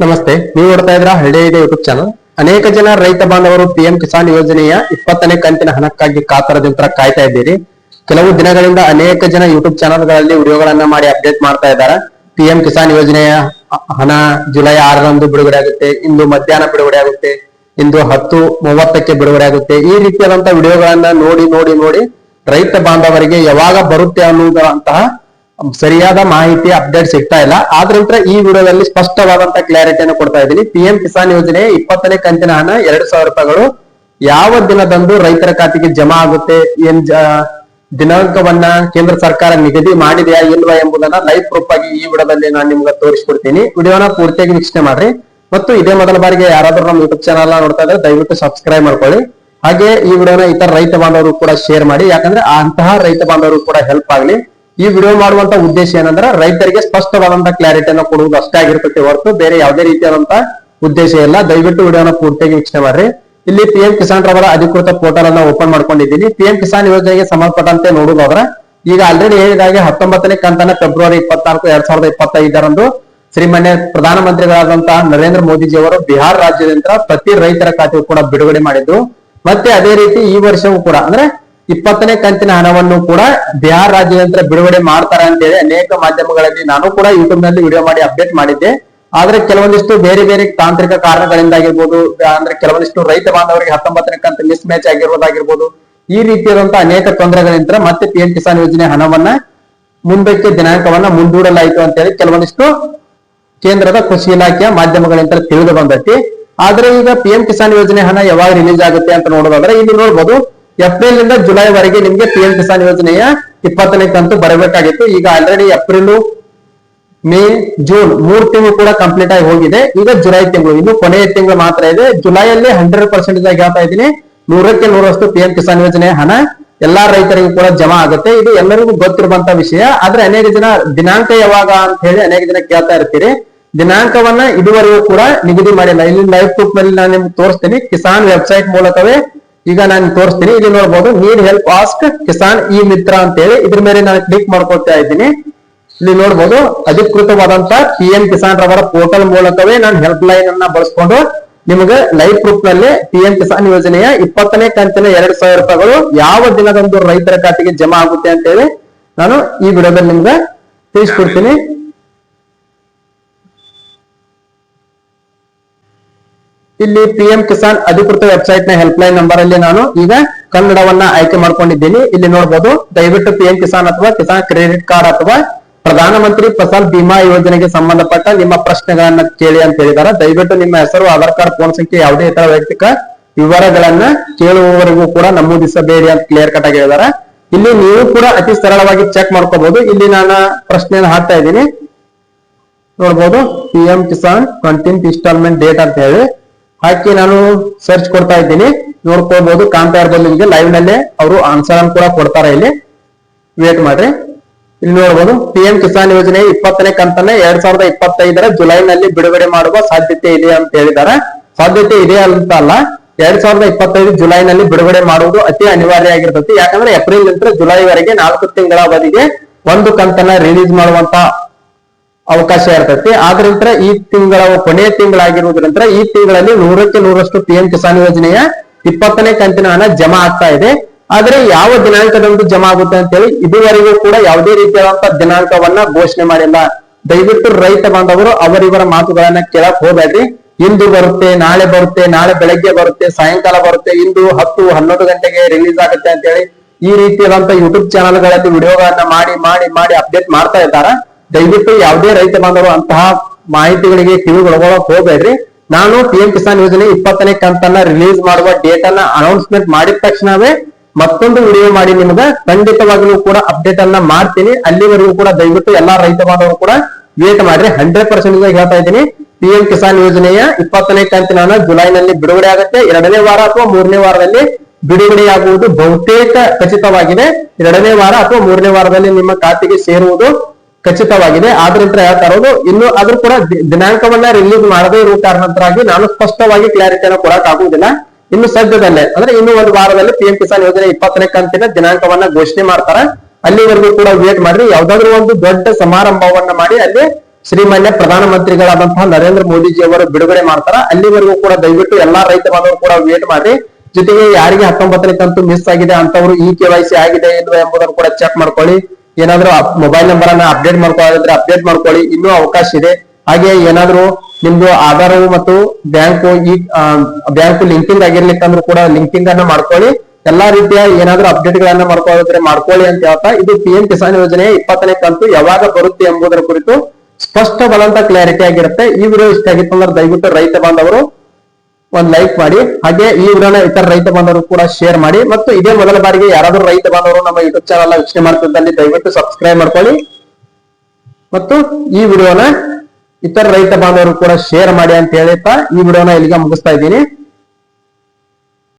ನಮಸ್ತೆ, ನೀವು ನೋಡ್ತಾ ಇದ್ರ ಹಳ್ಳಿ ಇದೆ ಯೂಟ್ಯೂಬ್ ಚಾನಲ್ ಅನೇಕ ಜನ ರೈತ ಬಾಂಧವರು ಪಿಎಂ ಕಿಸಾನ್ ಯೋಜನೆಯ ಇಪ್ಪತ್ತನೇ ಕಂತಿನ ಹಣಕ್ಕಾಗಿ ಕಾತರದಿಂದ ಕಾಯ್ತಾ ಇದ್ದೀರಿ. ಕೆಲವು ದಿನಗಳಿಂದ ಅನೇಕ ಜನ ಯೂಟ್ಯೂಬ್ ಚಾನಲ್ಗಳಲ್ಲಿ ವಿಡಿಯೋಗಳನ್ನ ಮಾಡಿ ಅಪ್ಡೇಟ್ ಮಾಡ್ತಾ ಇದ್ದಾರೆ. ಪಿಎಂ ಕಿಸಾನ್ ಯೋಜನೆಯ ಹಣ ಜುಲೈ ಆರರಂದು ಬಿಡುಗಡೆ ಆಗುತ್ತೆ, ಇಂದು ಮಧ್ಯಾಹ್ನ ಬಿಡುಗಡೆ ಆಗುತ್ತೆ, ಇಂದು ಹತ್ತು ಮೂವತ್ತಕ್ಕೆ ಬಿಡುಗಡೆ ಆಗುತ್ತೆ. ಈ ರೀತಿಯಾದಂತಹ ವಿಡಿಯೋಗಳನ್ನ ನೋಡಿ ನೋಡಿ ನೋಡಿ ರೈತ ಬಾಂಧವರಿಗೆ ಯಾವಾಗ ಬರುತ್ತೆ ಅನ್ನುವಂತಹ ಸರಿಯಾದ ಮಾಹಿತಿ ಅಪ್ಡೇಟ್ ಸಿಗ್ತಾ ಇಲ್ಲ. ಆದ್ರಿಂದ ಈ ವಿಡಿಯೋದಲ್ಲಿ ಸ್ಪಷ್ಟವಾದಂತ ಕ್ಲಾರಿಟಿಯನ್ನು ಕೊಡ್ತಾ ಇದ್ದೀನಿ. ಪಿಎಂ ಕಿಸಾನ್ ಯೋಜನೆ ಇಪ್ಪತ್ತನೇ ಕಂತಿನ ಹಣ ಎರಡು ಸಾವಿರ ರೂಪಾಯಿಗಳು ಯಾವ ದಿನದಂದು ರೈತರ ಖಾತೆಗೆ ಜಮಾ ಆಗುತ್ತೆ, ಏನ್ ದಿನಾಂಕವನ್ನ ಕೇಂದ್ರ ಸರ್ಕಾರ ನಿಗದಿ ಮಾಡಿದೆಯಾ ಇಲ್ವಾ ಎಂಬುದನ್ನ ಲೈವ್ ಪ್ರೂಫ್ ಆಗಿ ಈ ವಿಡಿಯೋದಲ್ಲಿ ನಾನು ನಿಮ್ಗೆ ತೋರಿಸ್ಕೊಡ್ತೀನಿ. ವಿಡಿಯೋನ ಪೂರ್ತಿಯಾಗಿ ವೀಕ್ಷಣೆ ಮಾಡ್ರಿ. ಮತ್ತು ಇದೇ ಮೊದಲ ಬಾರಿಗೆ ಯಾರಾದ್ರೂ ನಮ್ಮ ಯೂಟ್ಯೂಬ್ ಚಾನಲ್ ನೋಡ್ತಾ ಇದ್ರೆ ದಯವಿಟ್ಟು ಸಬ್ಸ್ಕ್ರೈಬ್ ಮಾಡ್ಕೊಳ್ಳಿ. ಹಾಗೆ ಈ ವಿಡಿಯೋನ ಇತರ ರೈತ ಬಾಂಧವರು ಕೂಡ ಶೇರ್ ಮಾಡಿ. ಯಾಕಂದ್ರೆ ಅಂತಹ ರೈತ ಬಾಂಧವರು ಕೂಡ ಹೆಲ್ಪ್ ಆಗಲಿ. ಈ ವಿಡಿಯೋ ಮಾಡುವಂತ ಉದ್ದೇಶ ಏನಂದ್ರೆ ರೈತರಿಗೆ ಸ್ಪಷ್ಟವಾದಂತ ಕ್ಲಾರಿಟಿಯನ್ನು ಕೊಡುವುದು ಅಷ್ಟೇ ಆಗಿರ್ತೈತೆ ಹೊರತು ಬೇರೆ ಯಾವುದೇ ರೀತಿಯಾದಂತಹ ಉದ್ದೇಶ ಇಲ್ಲ. ದಯವಿಟ್ಟು ವಿಡಿಯೋನ ಪೂರ್ತಿಯಾಗಿ ವೀಕ್ಷಣೆ ಮಾಡ್ರಿ. ಇಲ್ಲಿ ಪಿ ಎಂ ಕಿಸಾನ್ ರವರ ಅಧಿಕೃತ ಪೋರ್ಟಲ್ ಅನ್ನ ಓಪನ್ ಮಾಡ್ಕೊಂಡಿದ್ದೀನಿ. ಪಿ ಎಂ ಕಿಸಾನ್ ಯೋಜನೆಗೆ ಸಂಬಂಧಪಟ್ಟಂತೆ ನೋಡುವುದಾದ್ರೆ ಈಗ ಆಲ್ರೆಡಿ ಹೇಳಿದಾಗೆ ಹತ್ತೊಂಬತ್ತನೇ ಕಂತನ ಫೆಬ್ರವರಿ ಇಪ್ಪತ್ನಾಲ್ಕು ಎರಡ್ ಸಾವಿರದ ಇಪ್ಪತ್ತೈದರಂದು ಶ್ರೀಮಾನ್ಯ ಪ್ರಧಾನಮಂತ್ರಿಗಳಾದಂತಹ ನರೇಂದ್ರ ಮೋದಿಜಿ ಅವರು ಬಿಹಾರ ರಾಜ್ಯದಿಂದ ಪ್ರತಿ ರೈತರ ಖಾತೆಗೂ ಕೂಡ ಬಿಡುಗಡೆ ಮಾಡಿದ್ರು ಮತ್ತೆ ಅದೇ ರೀತಿ ಈ ವರ್ಷವೂ ಕೂಡ ಅಂದ್ರೆ ಇಪ್ಪತ್ತನೇ ಕಂತಿನ ಹಣವನ್ನು ಕೂಡ ಬಿಹಾರ ರಾಜ್ಯದಿಂದ ಬಿಡುಗಡೆ ಮಾಡ್ತಾರೆ ಅಂತೇಳಿ ಅನೇಕ ಮಾಧ್ಯಮಗಳಲ್ಲಿ ನಾನು ಕೂಡ ಯೂಟ್ಯೂಬ್ನಲ್ಲಿ ವಿಡಿಯೋ ಮಾಡಿ ಅಪ್ಡೇಟ್ ಮಾಡಿದ್ದೆ. ಆದ್ರೆ ಕೆಲವೊಂದಿಷ್ಟು ಬೇರೆ ಬೇರೆ ತಾಂತ್ರಿಕ ಕಾರಣಗಳಿಂದಾಗಿರ್ಬೋದು, ಅಂದ್ರೆ ಕೆಲವೊಂದಿಷ್ಟು ರೈತ ಬಾಂಧವರಿಗೆ ಹತ್ತೊಂಬತ್ತನೇ ಕಂತು ಮಿಸ್ ಮ್ಯಾಚ್ ಆಗಿರ್ಬೋದಾಗಿರ್ಬೋದು ಈ ರೀತಿಯಾದಂತಹ ಅನೇಕ ತೊಂದರೆಗಳಿಂದ ಮತ್ತೆ ಪಿ ಎಂ ಕಿಸಾನ್ ಯೋಜನೆ ಹಣವನ್ನ ಮುಂದಕ್ಕೆ ದಿನಾಂಕವನ್ನ ಮುಂದೂಡಲಾಯಿತು ಅಂತ ಹೇಳಿ ಕೆಲವೊಂದಿಷ್ಟು ಕೇಂದ್ರದ ಕೃಷಿ ಇಲಾಖೆಯ ಮಾಧ್ಯಮಗಳಿಂದ ತಿಳಿದು ಬಂದೈತಿ. ಆದ್ರೆ ಈಗ ಪಿ ಎಂ ಕಿಸಾನ್ ಯೋಜನೆ ಹಣ ಯಾವಾಗ ರಿಲೀಸ್ ಆಗುತ್ತೆ ಅಂತ ನೋಡೋದಾದ್ರೆ ಇಲ್ಲಿ ನೋಡ್ಬೋದು ಏಪ್ರಿಲ್ ಇಂದ ಜುಲೈ ವರೆಗೆ ನಿಮ್ಗೆ ಪಿ ಎಂ ಕಿಸಾನ್ ಯೋಜನೆಯ ಇಪ್ಪತ್ತನೇ ಕಂತು ಬರಬೇಕಾಗಿತ್ತು. ಈಗ ಆಲ್ರೆಡಿ ಏಪ್ರಿಲ್ ಮೇ ಜೂನ್ ಮೂರ್ ತಿಂಗಳು ಕೂಡ ಕಂಪ್ಲೀಟ್ ಆಗಿ ಹೋಗಿದೆ. ಈಗ ಜುಲೈ ತಿಂಗಳು, ಇನ್ನು ಕೊನೆಯ ತಿಂಗಳು ಮಾತ್ರ ಇದೆ. ಜುಲೈಯಲ್ಲಿ ಹಂಡ್ರೆಡ್ ಪರ್ಸೆಂಟ್ ಆಗಿ ಹೇಳ್ತಾ ಇದ್ದೀನಿ, ನೂರಕ್ಕೆ ನೂರಷ್ಟು ಪಿ ಎಂ ಕಿಸಾನ್ ಯೋಜನೆ ಹಣ ಎಲ್ಲಾ ರೈತರಿಗೂ ಕೂಡ ಜಮಾ ಆಗುತ್ತೆ. ಇದು ಎಲ್ಲರಿಗೂ ಗೊತ್ತಿರುವಂತ ವಿಷಯ. ಆದ್ರೆ ಅನೇಕ ಜನ ದಿನಾಂಕ ಯಾವಾಗ ಅಂತ ಹೇಳಿ ಅನೇಕ ಜನ ಕೇಳ್ತಾ ಇರ್ತೀರಿ. ದಿನಾಂಕವನ್ನ ಇದುವರೆಗೂ ಕೂಡ ನಿಗದಿ ಮಾಡಿಲ್ಲ. ಇಲ್ಲಿ ಲೈವ್ ಪ್ರೂಫ್ನಲ್ಲಿ ನಾನು ನಿಮ್ಗೆ ತೋರಿಸ್ತೀನಿ. ಕಿಸಾನ್ ವೆಬ್ಸೈಟ್ ಮೂಲಕವೇ ಈಗ ನಾನು ತೋರಿಸ್ತೀನಿ, ಇಲ್ಲಿ ನೋಡ್ಬೋದು need help ask Kisan e Mitra ಅಂತ ಹೇಳಿ ಇದ್ರ ಮೇಲೆ ನಾನು ಕ್ಲಿಕ್ ಮಾಡ್ಕೊಳ್ತಾ ಇದ್ದೀನಿ. ಇಲ್ಲಿ ನೋಡ್ಬೋದು, ಅಧಿಕೃತವಾದಂತ ಪಿ ಎಂ ಕಿಸಾನ್ ರವರ ಪೋರ್ಟಲ್ ಮೂಲಕವೇ ನಾನು ಹೆಲ್ಪ್ ಲೈನ್ ಅನ್ನ ಬಳಸ್ಕೊಂಡು ನಿಮಗೆ ಲೈಫ್ ಪ್ರೂಫ್ನಲ್ಲಿ ಪಿ ಎಂ ಕಿಸಾನ್ ಯೋಜನೆಯ ಇಪ್ಪತ್ತನೇ ಕಂತಿನ ಎರಡ್ ಸಾವಿರ ರೂಪಾಯಿಗಳು ಯಾವ ದಿನದಂದು ರೈತರ ಖಾತೆಗೆ ಜಮಾ ಆಗುತ್ತೆ ಅಂತ ಹೇಳಿ ನಾನು ಈ ವಿಡಿಯೋದಲ್ಲಿ ನಿಮ್ಗೆ ತಿಳಿಸ್ಕೊಡ್ತೀನಿ. ಇಲ್ಲಿ ಪಿ ಎಂ ಕಿಸಾನ್ ಅಧಿಕೃತ ವೆಬ್ಸೈಟ್ನ ಹೆಲ್ಪ್ ಲೈನ್ ನಂಬರ್ ಅಲ್ಲಿ ನಾನು ಈಗ ಕನ್ನಡವನ್ನ ಆಯ್ಕೆ ಮಾಡ್ಕೊಂಡಿದ್ದೀನಿ. ಇಲ್ಲಿ ನೋಡಬಹುದು ದಯವಿಟ್ಟು ಪಿ ಎಂ ಕಿಸಾನ್ ಅಥವಾ ಕಿಸಾನ್ ಕ್ರೆಡಿಟ್ ಕಾರ್ಡ್ ಅಥವಾ ಪ್ರಧಾನಮಂತ್ರಿ ಫಸಲ್ ಬಿಮಾ ಯೋಜನೆಗೆ ಸಂಬಂಧಪಟ್ಟ ನಿಮ್ಮ ಪ್ರಶ್ನೆಗಳನ್ನ ಕೇಳಿ ಅಂತ ಹೇಳಿದಾರೆ. ದಯವಿಟ್ಟು ನಿಮ್ಮ ಹೆಸರು, ಆಧಾರ್ ಕಾರ್ಡ್, ಫೋನ್ ಸಂಖ್ಯೆ ಯಾವುದೇ ಇತರ ವೈಯಕ್ತಿಕ ವಿವರಗಳನ್ನ ಕೇಳುವವರೆಗೂ ಕೂಡ ನಮೂದಿಸಬೇಡಿ ಅಂತ ಕ್ಲಿಯರ್ ಕಟ್ ಆಗಿ ಹೇಳಿದಾರೆ. ಇಲ್ಲಿ ನೀವು ಕೂಡ ಅತಿ ಸರಳವಾಗಿ ಚೆಕ್ ಮಾಡ್ಕೋಬಹುದು. ಇಲ್ಲಿ ನಾನು ಪ್ರಶ್ನೆಯನ್ನು ಹಾಕ್ತಾ ಇದ್ದೀನಿ. ನೋಡ್ಬೋದು P M Kisan twentieth instalment date ಅಂತ ಹೇಳಿ. ಹಾಕಿ ನಾನು ಸರ್ಚ್ ಕೊಡ್ತಾ ಇದ್ದೀನಿ. ನೋಡ್ಕೋಬಹುದು ಕಾಣ್ತಾ ಇರ್ಬೋದು ನಿಮ್ಗೆ ಲೈವ್ ನಲ್ಲೇ ಅವರು ಆನ್ಸರ್ ಅನ್ನು ಕೂಡ ಕೊಡ್ತಾರೆ ಇಲ್ಲಿ. ವೇಟ್ ಮಾಡ್ರಿ. ಇಲ್ಲಿ ನೋಡಬಹುದು ಪಿ ಎಂ ಕಿಸಾನ್ ಯೋಜನೆ ಇಪ್ಪತ್ತನೇ ಕಂತನ್ನ ಎರಡ್ ಸಾವಿರದ ಇಪ್ಪತ್ತೈದರ ಜುಲೈನಲ್ಲಿ ಬಿಡುಗಡೆ ಮಾಡುವ ಸಾಧ್ಯತೆ ಇದೆ ಅಂತ ಹೇಳಿದ್ದಾರೆ. ಸಾಧ್ಯತೆ ಇದೆ ಅಂತ ಅಲ್ಲ. ಎರಡ್ ಸಾವಿರದ ಇಪ್ಪತ್ತೈದು ಜುಲೈನಲ್ಲಿ ಬಿಡುಗಡೆ ಮಾಡುವುದು ಅತಿ ಅನಿವಾರ್ಯ ಆಗಿರ್ತೈತಿ ಯಾಕಂದ್ರೆ ಏಪ್ರಿಲ್ ನಂತರ ಜುಲೈವರೆಗೆ ನಾಲ್ಕು ತಿಂಗಳ ಅವಧಿಗೆ ಒಂದು ಕಂತನ್ನ ರಿಲೀಸ್ ಮಾಡುವಂತ ಅವಕಾಶ ಇರ್ತೈತಿ. ಆದ್ರಿಂದ ಈ ತಿಂಗಳ ಕೊನೆಯ ತಿಂಗಳಾಗಿರುವುದರಿಂದ ಈ ತಿಂಗಳಲ್ಲಿ ನೂರಕ್ಕೆ ನೂರಷ್ಟು ಪಿ ಎಂ ಕಿಸಾನ್ ಯೋಜನೆಯ ಇಪ್ಪತ್ತನೇ ಕಂತಿನ ಹಣ ಜಮಾ ಆಗ್ತಾ ಇದೆ. ಆದ್ರೆ ಯಾವ ದಿನಾಂಕದಂದು ಜಮಾ ಆಗುತ್ತೆ ಅಂತೇಳಿ ಇದುವರೆಗೂ ಕೂಡ ಯಾವುದೇ ರೀತಿಯಾದಂತಹ ದಿನಾಂಕವನ್ನ ಘೋಷಣೆ ಮಾಡಿಲ್ಲ. ದಯವಿಟ್ಟು ರೈತ ಬಾಂಧವರು ಅವರಿವರ ಮಾತುಗಳನ್ನ ಕೇಳಕ್ ಹೋಗ್ಬೇಡ್ರಿ. ಇಂದು ಬರುತ್ತೆ, ನಾಳೆ ಬರುತ್ತೆ, ನಾಳೆ ಬೆಳಗ್ಗೆ ಬರುತ್ತೆ, ಸಾಯಂಕಾಲ ಬರುತ್ತೆ, ಇಂದು ಹತ್ತು, ಹನ್ನೊಂದು ಗಂಟೆಗೆ ರಿಲೀಸ್ ಆಗುತ್ತೆ ಅಂತ ಹೇಳಿ ಈ ರೀತಿಯಾದಂತ ಯೂಟ್ಯೂಬ್ ಚಾನಲ್ಗಳಲ್ಲಿ ವಿಡಿಯೋಗಳನ್ನ ಮಾಡಿ ಮಾಡಿ ಮಾಡಿ ಅಪ್ಡೇಟ್ ಮಾಡ್ತಾ ಇದ್ದಾರ? ದಯವಿಟ್ಟು ಯಾವುದೇ ರೈತ ಬಾಂಧವರು ಅಂತಹ ಮಾಹಿತಿಗಳಿಗೆ ಕಿವಿಗೊಳಗೊಳಕ್ ಹೋಗ್ಬೇಡ್ರಿ. ನಾನು ಪಿಎಂ ಕಿಸಾನ್ ಯೋಜನೆ ಇಪ್ಪತ್ತನೇ ಕಂತನ್ನ ರಿಲೀಸ್ ಮಾಡುವ ಡೇಟ್ ಅನ್ನ ಅನೌನ್ಸ್ಮೆಂಟ್ ಮಾಡಿದ ತಕ್ಷಣವೇ ಮತ್ತೊಂದು ವಿಡಿಯೋ ಮಾಡಿ ನಿಮ್ಗೆ. ಖಂಡಿತವಾಗ್ಲೂ ಕೂಡ ಅಪ್ಡೇಟ್ ಅನ್ನ ಮಾಡ್ತೀನಿ. ಅಲ್ಲಿವರೆಗೂ ಕೂಡ ದಯವಿಟ್ಟು ಎಲ್ಲಾ ರೈತ ಬಾಂಧವರು ಕೂಡ ವೇಟ್ ಮಾಡ್ರಿ. ಹಂಡ್ರೆಡ್ ಪರ್ಸೆಂಟ್ ಹೇಳ್ತಾ ಇದ್ದೀನಿ. ಪಿಎಂ ಕಿಸಾನ್ ಯೋಜನೆಯ ಇಪ್ಪತ್ತನೇ ಕಂತಿನ ಜುಲೈನಲ್ಲಿ ಬಿಡುಗಡೆ ಆಗುತ್ತೆ. ಎರಡನೇ ವಾರ ಅಥವಾ ಮೂರನೇ ವಾರದಲ್ಲಿ ಬಿಡುಗಡೆಯಾಗುವುದು ಬಹುತೇಕ ಖಚಿತವಾಗಿದೆ. ಎರಡನೇ ವಾರ ಅಥವಾ ಮೂರನೇ ವಾರದಲ್ಲಿ ನಿಮ್ಮ ಖಾತೆಗೆ ಸೇರುವುದು ಖಚಿತವಾಗಿದೆ. ಆದ್ರಿಂದ ಹೇಳ್ತಾ ಇರೋದು, ಇನ್ನು ಆದ್ರೂ ಕೂಡ ದಿನಾಂಕವನ್ನ ರಿಲೀಸ್ ಮಾಡದೇ ಇರುವ ಕಾರಣಕ್ಕಾಗಿ ನಾನು ಸ್ಪಷ್ಟವಾಗಿ ಕ್ಲಾರಿಟಿಯನ್ನು ಕೊಡಕ್ ಆಗುವುದಿಲ್ಲ ಇನ್ನು ಸದ್ಯದಲ್ಲೇ, ಅಂದ್ರೆ ಇನ್ನು ಒಂದು ವಾರದಲ್ಲಿ ಪಿ ಕಿಸಾನ್ ಯೋಜನೆ ಇಪ್ಪತ್ತನೇ ಕಂತಿನ ದಿನಾಂಕವನ್ನ ಘೋಷಣೆ ಮಾಡ್ತಾರ. ಅಲ್ಲಿವರೆಗೂ ಕೂಡ ವೇಟ್ ಮಾಡ್ರಿ. ಯಾವ್ದಾದ್ರು ಒಂದು ದೊಡ್ಡ ಸಮಾರಂಭವನ್ನ ಮಾಡಿ ಅಲ್ಲಿ ಶ್ರೀಮಾನ್ಯ ಪ್ರಧಾನಮಂತ್ರಿಗಳಾದಂತಹ ನರೇಂದ್ರ ಮೋದಿಜಿ ಅವರು ಬಿಡುಗಡೆ ಮಾಡ್ತಾರ. ಅಲ್ಲಿವರೆಗೂ ಕೂಡ ದಯವಿಟ್ಟು ಎಲ್ಲಾ ರೈತ ಬಾಂಧವರು ಕೂಡ ವೇಟ್ ಮಾಡಿ ಜೊತೆಗೆ ಯಾರಿಗೆ ಹತ್ತೊಂಬತ್ತನೇ ಕಂತು ಮಿಸ್ ಆಗಿದೆ ಅಂತವರು ಇ ಕೆ ಆಗಿದೆ ಇಲ್ವಾ ಎಂಬುದನ್ನು ಕೂಡ ಚೆಕ್ ಮಾಡ್ಕೊಳ್ಳಿ. ಏನಾದ್ರೂ ಮೊಬೈಲ್ ನಂಬರ್ ಅನ್ನ ಅಪ್ಡೇಟ್ ಮಾಡ್ಕೊಳ್ಳೋದ್ರೆ ಅಪ್ಡೇಟ್ ಮಾಡ್ಕೊಳ್ಳಿ. ಇನ್ನೂ ಅವಕಾಶ ಇದೆ. ಹಾಗೆ ಏನಾದ್ರು ನಿಮ್ದು ಆಧಾರವು ಮತ್ತು ಬ್ಯಾಂಕು ಈ ಬ್ಯಾಂಕ್ ಲಿಂಕಿಂಗ್ ಆಗಿರ್ಲಿಕ್ಕಂದ್ರೂ ಕೂಡ ಲಿಂಕಿಂಗ್ ಅನ್ನ ಮಾಡ್ಕೊಳ್ಳಿ. ಎಲ್ಲಾ ರೀತಿಯ ಏನಾದ್ರೂ ಅಪ್ಡೇಟ್ ಗಳನ್ನ ಮಾಡ್ಕೊಳ್ಳೋದ್ರೆ ಮಾಡ್ಕೊಳ್ಳಿ ಅಂತ ಹೇಳ್ತಾ ಇದು ಪಿ ಎಂ ಕಿಸಾನ್ ಯೋಜನೆ ಇಪ್ಪತ್ತನೇ ಕಂತು ಯಾವಾಗ ಬರುತ್ತೆ ಎಂಬುದರ ಕುರಿತು ಸ್ಪಷ್ಟವಾದಂತ ಕ್ಲಾರಿಟಿ ಆಗಿರುತ್ತೆ. ಈ ವಿಡಿಯೋ ಇಷ್ಟ ಆಗಿತ್ತು ಅಂದ್ರೆ ದಯವಿಟ್ಟು ರೈತ ಬಾಂಧವರು ಒಂದ್ ಲೈಕ್ ಮಾಡಿ, ಹಾಗೆ ಈ ವಿಡಿಯೋನ ಇತರ ರೈತ ಬಾಂಧವರು ಕೂಡ ಶೇರ್ ಮಾಡಿ, ಮತ್ತು ಇದೇ ಮೊದಲ ಬಾರಿಗೆ ಯಾರಾದರೂ ರೈತ ಬಾಂಧವರು ನಮ್ಮ ಯೂಟ್ಯೂಬ್ ಚಾನಲ್ ವೀಕ್ಷಣೆ ಮಾಡ್ತಿದ್ದಲ್ಲಿ ದಯವಿಟ್ಟು ಸಬ್ಸ್ಕ್ರೈಬ್ ಮಾಡ್ಕೊಳ್ಳಿ. ಮತ್ತು ಈ ವಿಡಿಯೋನ ಇತರ ರೈತ ಬಾಂಧವರು ಕೂಡ ಶೇರ್ ಮಾಡಿ ಅಂತ ಹೇಳ್ತಾ ಈ ವಿಡಿಯೋನ ಇಲ್ಲಿಗೆ ಮುಗಿಸ್ತಾ ಇದ್ದೀನಿ.